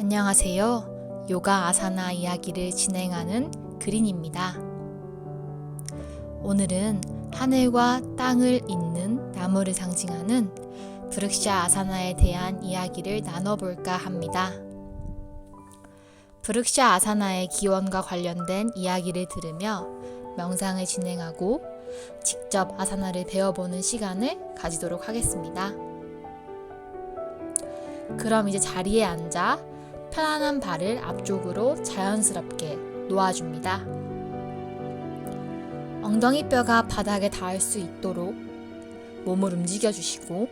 안녕하세요. 요가 아사나 이야기를 진행하는 그린입니다. 오늘은 하늘과 땅을 잇는 나무를 상징하는 브륵샤 아사나에 대한 이야기를 나눠볼까 합니다. 브륵샤 아사나의 기원과 관련된 이야기를 들으며 명상을 진행하고 직접 아사나를 배워보는 시간을 가지도록 하겠습니다. 그럼 이제 자리에 앉아 편안한 발을 앞쪽으로 자연스럽게 놓아줍니다. 엉덩이 뼈가 바닥에 닿을 수 있도록 몸을 움직여 주시고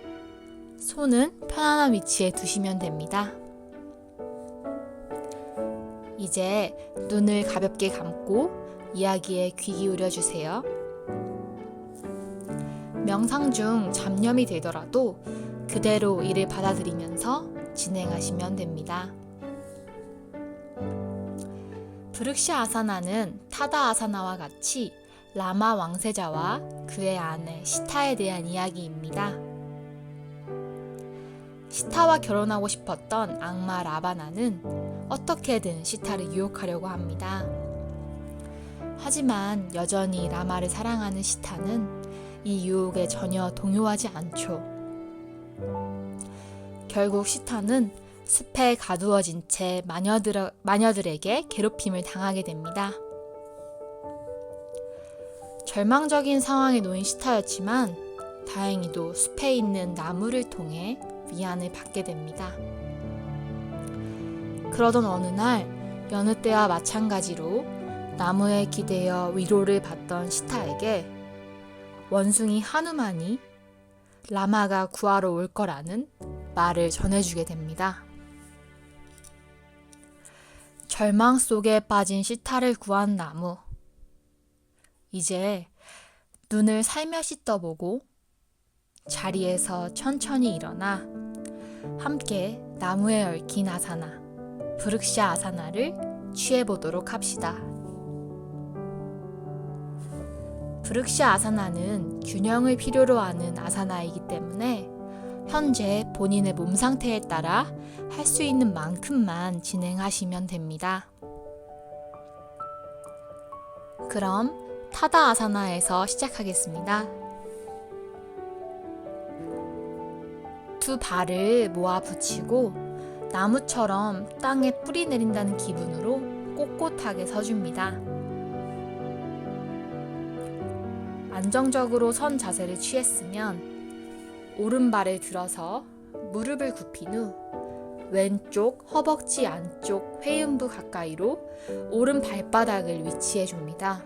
손은 편안한 위치에 두시면 됩니다. 이제 눈을 가볍게 감고 이야기에 귀 기울여 주세요. 명상 중 잡념이 되더라도 그대로 이를 받아들이면서 진행하시면 됩니다. 브륵샤 아사나는 타다 아사나와 같이 라마 왕세자와 그의 아내 시타에 대한 이야기입니다. 시타와 결혼하고 싶었던 악마 라바나는 어떻게든 시타를 유혹하려고 합니다. 하지만 여전히 라마를 사랑하는 시타는 이 유혹에 전혀 동요하지 않죠. 결국 시타는 숲에 가두어진 채 마녀들, 마녀들에게 괴롭힘을 당하게 됩니다. 절망적인 상황에 놓인 시타였지만 다행히도 숲에 있는 나무를 통해 위안을 받게 됩니다. 그러던 어느 날 여느 때와 마찬가지로 나무에 기대어 위로를 받던 시타에게 원숭이 하누만이 라마가 구하러 올 거라는 말을 전해주게 됩니다. 절망 속에 빠진 시타를 구한 나무. 이제 눈을 살며시 떠보고 자리에서 천천히 일어나 함께 나무에 얽힌 아사나, 브륵샤 아사나를 취해보도록 합시다. 브륵샤 아사나는 균형을 필요로 하는 아사나이기 때문에 현재 본인의 몸 상태에 따라 할 수 있는 만큼만 진행하시면 됩니다. 그럼 타다 아사나에서 시작하겠습니다. 두 발을 모아 붙이고 나무처럼 땅에 뿌리 내린다는 기분으로 꼿꼿하게 서줍니다. 안정적으로 선 자세를 취했으면 오른발을 들어서 무릎을 굽힌 후 왼쪽 허벅지 안쪽 회음부 가까이로 오른 발바닥을 위치해 줍니다.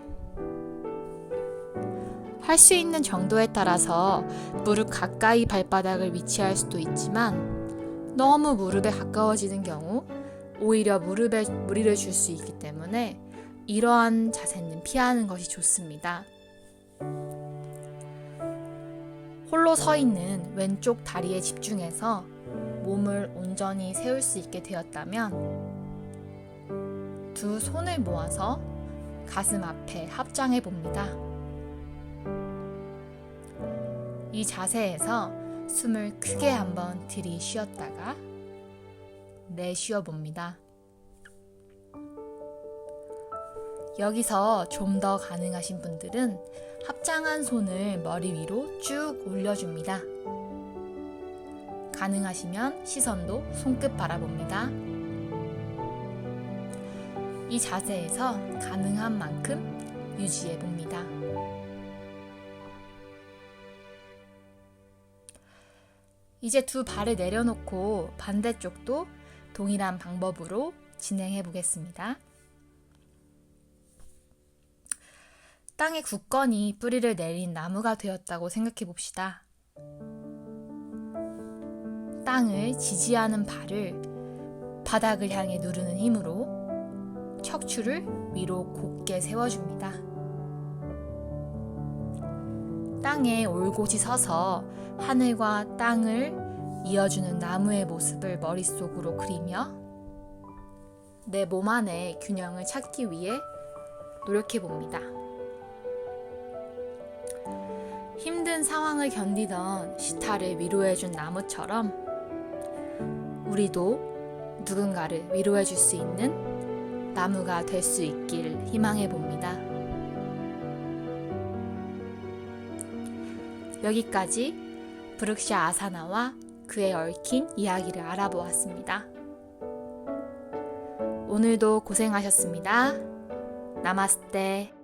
할 수 있는 정도에 따라서 무릎 가까이 발바닥을 위치할 수도 있지만 너무 무릎에 가까워지는 경우 오히려 무릎에 무리를 줄 수 있기 때문에 이러한 자세는 피하는 것이 좋습니다. 홀로 서 있는 왼쪽 다리에 집중해서 몸을 온전히 세울 수 있게 되었다면 두 손을 모아서 가슴 앞에 합장해 봅니다. 이 자세에서 숨을 크게 한번 들이쉬었다가 내쉬어 봅니다. 여기서 좀 더 가능하신 분들은 합장한 손을 머리 위로 쭉 올려줍니다. 가능하시면 시선도 손끝 바라봅니다. 이 자세에서 가능한 만큼 유지해 봅니다. 이제 두 발을 내려놓고 반대쪽도 동일한 방법으로 진행해 보겠습니다. 땅에 굳건히 뿌리를 내린 나무가 되었다고 생각해 봅시다. 땅을 지지하는 발을 바닥을 향해 누르는 힘으로 척추를 위로 곧게 세워줍니다. 땅에 올곧이 서서 하늘과 땅을 이어주는 나무의 모습을 머릿속으로 그리며 내 몸 안의 균형을 찾기 위해 노력해 봅니다. 힘든 상황을 견디던 시타를 위로해준 나무처럼 우리도 누군가를 위로해 줄 수 있는 나무가 될 수 있길 희망해 봅니다. 여기까지 브룩샤 아사나와 그에 얽힌 이야기를 알아보았습니다. 오늘도 고생하셨습니다. 나마스테.